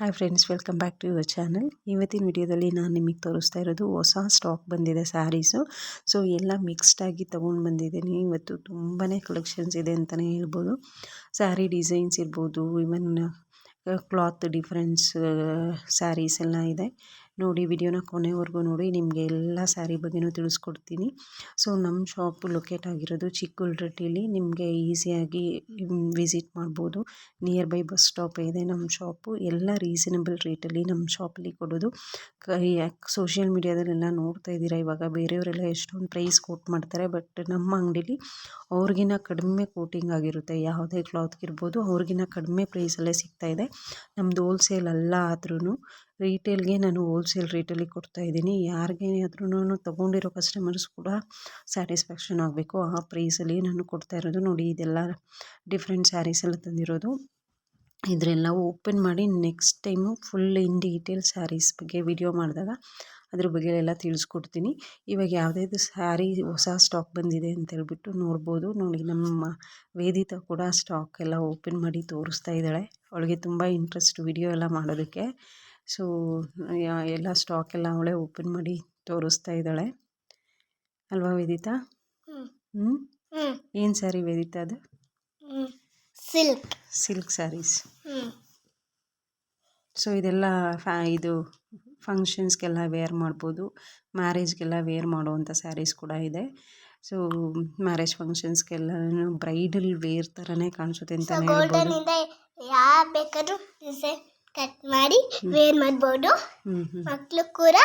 Hi friends welcome back to your channel ಇವತ್ತಿನ ವಿಡಿಯೋದಲ್ಲಿ ನಾನು ನಿಮಗೆ ತೋರಿಸ್ತಾ ಇರೋದು ಹೊಸ ಸ್ಟಾಕ್ ಬಂದಿದೆ ಸ್ಯಾರೀಸು ಸೊ ಎಲ್ಲ ಮಿಕ್ಸ್ಡ್ ಆಗಿ ತೊಗೊಂಡು ಬಂದಿದ್ದೀನಿ. ಇವತ್ತು ತುಂಬಾ ಕಲೆಕ್ಷನ್ಸ್ ಇದೆ ಅಂತಲೇ ಹೇಳ್ಬೋದು. ಸ್ಯಾರಿ ಡಿಸೈನ್ಸ್ ಇರ್ಬೋದು ಇವನ್ ಕ್ಲಾತ್ ಡಿಫ್ರೆನ್ಸ್ ಸ್ಯಾರೀಸ್ ಎಲ್ಲ ಇದೆ. ನೋಡಿ ವಿಡಿಯೋನ ಕೊನೆವರೆಗೂ ನೋಡಿ, ನಿಮಗೆ ಎಲ್ಲ ಸ್ಯಾರಿ ಬಗ್ಗೆನೂ ತಿಳಿಸ್ಕೊಡ್ತೀನಿ. ಸೊ ನಮ್ಮ ಶಾಪ್ ಲೊಕೇಟ್ ಆಗಿರೋದು ಚಿಕ್ಕುಲ್ರಟ್ಟಿಲಿ. ನಿಮಗೆ ಈಸಿಯಾಗಿ ವಿಸಿಟ್ ಮಾಡ್ಬೋದು. ನಿಯರ್ ಬೈ ಬಸ್ ಸ್ಟಾಪ್ ಇದೆ ನಮ್ಮ ಶಾಪು. ಎಲ್ಲ ರೀಸನಬಲ್ ರೇಟಲ್ಲಿ ನಮ್ಮ ಶಾಪಲ್ಲಿ ಕೊಡೋದು. ಸೋಷಿಯಲ್ ಮೀಡಿಯಾದಲ್ಲೆಲ್ಲ ನೋಡ್ತಾ ಇದ್ದೀರಾ, ಇವಾಗ ಬೇರೆಯವರೆಲ್ಲ ಎಷ್ಟೊಂದು ಪ್ರೈಸ್ ಕೋಟ್ ಮಾಡ್ತಾರೆ, ಬಟ್ ನಮ್ಮ ಅಂಗಡೀಲಿ ಅವ್ರಿಗಿನ ಕಡಿಮೆ ಕೋಟಿಂಗ್ ಆಗಿರುತ್ತೆ. ಯಾವುದೇ ಕ್ಲಾತ್ಗಿರ್ಬೋದು ಅವ್ರಿಗಿನ ಕಡಿಮೆ ಪ್ರೈಸಲ್ಲೇ ಸಿಗ್ತಾಯಿದೆ ನಮ್ಮದು ಹೋಲ್ಸೇಲ್ ಅಲ್ಲ ಆದ್ರೂ ರೀಟೇಲ್ಗೆ ನಾನು ಹೋಲ್ಸೇಲ್ ರೇಟಲ್ಲಿ ಕೊಡ್ತಾಯಿದ್ದೀನಿ ಯಾರಿಗೆ ಆದ್ರೂ ತೊಗೊಂಡಿರೋ ಕಸ್ಟಮರ್ಸ್ ಕೂಡ ಸ್ಯಾಟಿಸ್ಫ್ಯಾಕ್ಷನ್ ಆಗಬೇಕು. ಆ ಪ್ರೈಸಲ್ಲಿ ನಾನು ಕೊಡ್ತಾ ಇರೋದು ನೋಡಿ, ಇದೆಲ್ಲ ಡಿಫ್ರೆಂಟ್ ಸ್ಯಾರೀಸ್ ಎಲ್ಲ ತಂದಿರೋದು. ಇದರೆಲ್ಲ ಓಪನ್ ಮಾಡಿ next time full in detail saris ಬಗ್ಗೆ ವಿಡಿಯೋ ಮಾಡಿದಾಗ ಅದ್ರ ಬಗ್ಗೆ ಎಲ್ಲ ತಿಳಿಸ್ಕೊಡ್ತೀನಿ. ಇವಾಗ ಯಾವುದ್ಯಾವ್ದು ಸ್ಯಾರಿ ಹೊಸ ಸ್ಟಾಕ್ ಬಂದಿದೆ ಅಂತ ಹೇಳ್ಬಿಟ್ಟು ನೋಡ್ಬೋದು. ನೋಡಿ, ನಮ್ಮ ವೇದಿತ ಕೂಡ ಸ್ಟಾಕ್ ಎಲ್ಲ ಓಪನ್ ಮಾಡಿ ತೋರಿಸ್ತಾ ಇದ್ದಾಳೆ. ಅವಳಿಗೆ ತುಂಬ ಇಂಟ್ರೆಸ್ಟ್ ವಿಡಿಯೋ ಎಲ್ಲ ಮಾಡೋದಕ್ಕೆ. ಸೊ ಎಲ್ಲ ಸ್ಟಾಕ್ ಎಲ್ಲ ಅವಳೇ ಓಪನ್ ಮಾಡಿ ತೋರಿಸ್ತಾ ಇದ್ದಾಳೆ. ಅಲ್ವಾ ವೇದಿತಾ? ಹ್ಞೂ ಏನು ಸ್ಯಾರಿ ವೇದಿತಾ ಅದು? ಸಿಲ್ಕ್ ಸಿಲ್ಕ್ ಸ್ಯಾರೀಸ್ ಸೊ ಇದೆಲ್ಲ ಫ್ಯಾ ಇದು ಫಂಕ್ಷನ್ಸ್ಗೆಲ್ಲ ವೇರ್ ಮಾಡ್ಬೋದು. ಮ್ಯಾರೇಜ್ಗೆಲ್ಲ ವೇರ್ ಮಾಡುವಂಥ ಸ್ಯಾರೀಸ್ ಕೂಡ ಇದೆ. ಸೊ ಮ್ಯಾರೇಜ್ ಫಂಕ್ಷನ್ಸ್ಗೆಲ್ಲ ಬ್ರೈಡಲ್ ವೇರ್ ಥರನೇ ಕಾಣಿಸುತ್ತೆ ಅಂತ ಹೇಳ್ಬೋದು. ಯಾವ ಬೇಕಾದ್ರೂ ಕಟ್ ಮಾಡಿ ವೇರ್ ಮಾಡ್ಬೋದು. ಮಕ್ಕಳು ಕೂಡ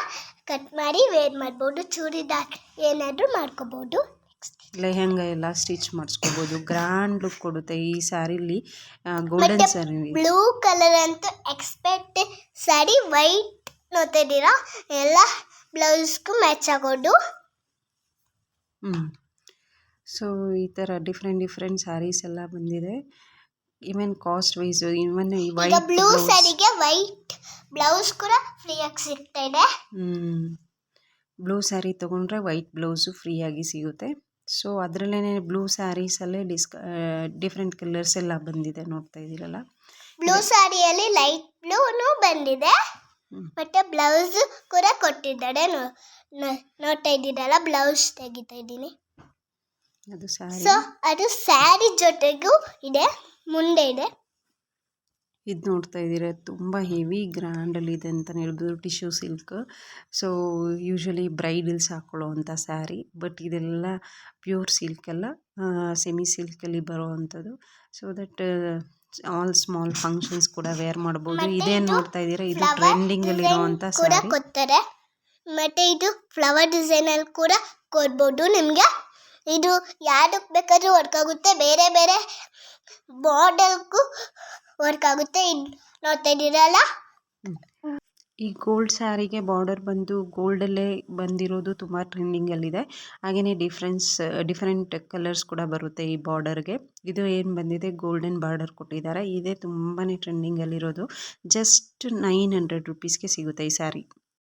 ಕಟ್ ಮಾಡಿ ವೇರ್ ಮಾಡ್ಬೋದು. ಚೂಡಿದಾರ್ ಏನಾದರೂ ಮಾಡ್ಕೋಬೋದು. ಲೆಹಂಗ ಎಲ್ಲ ಸ್ಟಿಚ್ ಮಾಡಿಸ್ಕೋಬೋದು. ಗ್ರ್ಯಾಂಡ್ ಲುಕ್ ಕೊಡುತ್ತೆ ಈ ಸ್ಯಾರಿಲಿ ಗೋಲ್ಡನ್ ಸ್ಯಾರಿ ಬ್ಲೂ ಕಲರ್ ಅಂತೂ ಎಕ್ಸ್ಪೆಕ್ಟ್ ಸ್ಯಾರಿ ವೈಟ್ ನೋಡ್ತಾ ಇದ್ದೀರಾ? ಎಲ್ಲ ಬ್ಲೌಸ್ಗೂ ಮ್ಯಾಚ್ ಆಗೋದು. ಹ್ಞೂ ಸೊ ಈ ಥರ ಡಿಫ್ರೆಂಟ್ ಡಿಫ್ರೆಂಟ್ ಸ್ಯಾರೀಸ್ ಎಲ್ಲ ಬಂದಿದೆ. ಈವನ್ ಕಾಸ್ಟ್ ವೈಸ್ ಇವನ್ ಈ ಈಗ ವೈಟ್ ಬ್ಲೂ ಸ್ಯಾರಿಗೆ ವೈಟ್ ಬ್ಲೌಸ್ ಕೂಡ ಫ್ರೀಯಾಗಿ ಸಿಗ್ತಾ ಇದೆ. ಹ್ಞೂ ಬ್ಲೂ ಸ್ಯಾರಿ ತೊಗೊಂಡ್ರೆ ವೈಟ್ ಬ್ಲೌಸು ಫ್ರೀಯಾಗಿ ಸಿಗುತ್ತೆ. ಸೊ ಅದರಲ್ಲೇ ಬ್ಲೂ ಸ್ಯಾರೀಸಲ್ಲೇ ಡಿಸ್ಕ ಡಿಫ್ರೆಂಟ್ ಕಲರ್ಸ್ ಎಲ್ಲ ಬಂದಿದೆ ನೋಡ್ತಾ ಇದ್ದೀರಲ್ಲ? ಬ್ಲೂ ಸ್ಯಾರಿಯಲ್ಲಿ ಲೈಟ್ ಬ್ಲೂನು ಬಂದಿದೆ. ಹ್ಮ್. ಮತ್ತೆ ಬ್ಲೌಸ್ ಕೂಡ ಕೊಟ್ಟಿದ್ದಾರೆ ನೋ- ನೋ- ನೋಡ್ತಾ ಇದ್ದೀರಲ್ಲ ಬ್ಲೌಸ್ ತೆಗಿತಾ ಇದ್ದೀನಿ. ಅದು ಸ್ಯಾರಿ ಸೊ ಅದು ಸ್ಯಾರಿ ಜೊತೆಗೂ ಇದೆ. ಮುಂದೆ ಇದೆ. ಇದು ನೋಡ್ತಾ ಇದ್ದೀರಾ ತುಂಬ ಹೆವಿ ಗ್ರ್ಯಾಂಡಲ್ಲಿದೆ ಅಂತಲೇ ಹೇಳ್ಬೋದು tissue silk. So usually bridals ಹಾಕೊಳ್ಳೋ ಅಂಥ ಸ್ಯಾರಿ ಬಟ್ ಇದೆಲ್ಲ ಪ್ಯೂರ್ ಸಿಲ್ಕ್ ಅಲ್ಲ ಸೆಮಿ ಸಿಲ್ಕಲ್ಲಿ ಬರೋ ಅಂಥದ್ದು so that all small functions ಕೂಡ ವೇರ್ ಮಾಡ್ಬೋದು. ಇದೇ ಇದೇನು ನೋಡ್ತಾ ಇದ್ದೀರಾ ಇದು ಟ್ರೆಂಡಿಂಗಲ್ಲಿ ಟ್ರೆಂಡಿಂಗಲ್ಲಿರುವಂಥ ಸ್ಯಾರಿ. ಕೊಡ್ತಾರೆ. ಮತ್ತೆ ಇದು ಫ್ಲವರ್ ಡಿಸೈನ್ ಅಲ್ಲಿ ಕೂಡ ಕೊಡ್ಬೋದು ನಿಮಗೆ. ಇದು ಯಾರಕ್ಕೆ ಬೇಕಾದ್ರೂ ವರ್ಕ್ ಆಗುತ್ತೆ ಬೇರೆ ಬೇರೆ ಬಾರ್ಡರ್ಗೂ ವರ್ಕ್ ಆಗುತ್ತೆ. ಇದು ನೋಡ್ತಾ ಈ ಗೋಲ್ಡ್ ಸ್ಯಾರಿಗೆ ಬಾರ್ಡರ್ ಬಂದು ಗೋಲ್ಡಲ್ಲೇ ಬಂದಿರೋದು ತುಂಬ ಟ್ರೆಂಡಿಂಗಲ್ಲಿದೆ. ಹಾಗೆಯೇ ಡಿಫ್ರೆನ್ಸ್, ಡಿಫ್ರೆಂಟ್ ಕಲರ್ಸ್ ಕೂಡ ಬರುತ್ತೆ ಈ ಬಾರ್ಡರ್ಗೆ. ಇದು ಏನು ಬಂದಿದೆ? ಗೋಲ್ಡನ್ ಬಾರ್ಡರ್ ಕೊಟ್ಟಿದ್ದಾರೆ. ಇದೇ ತುಂಬಾ ಟ್ರೆಂಡಿಂಗಲ್ಲಿರೋದು. ಜಸ್ಟ್ ನೈನ್ ಹಂಡ್ರೆಡ್ ರುಪೀಸ್ಗೆ ಸಿಗುತ್ತೆ ಈ ಸ್ಯಾರಿ.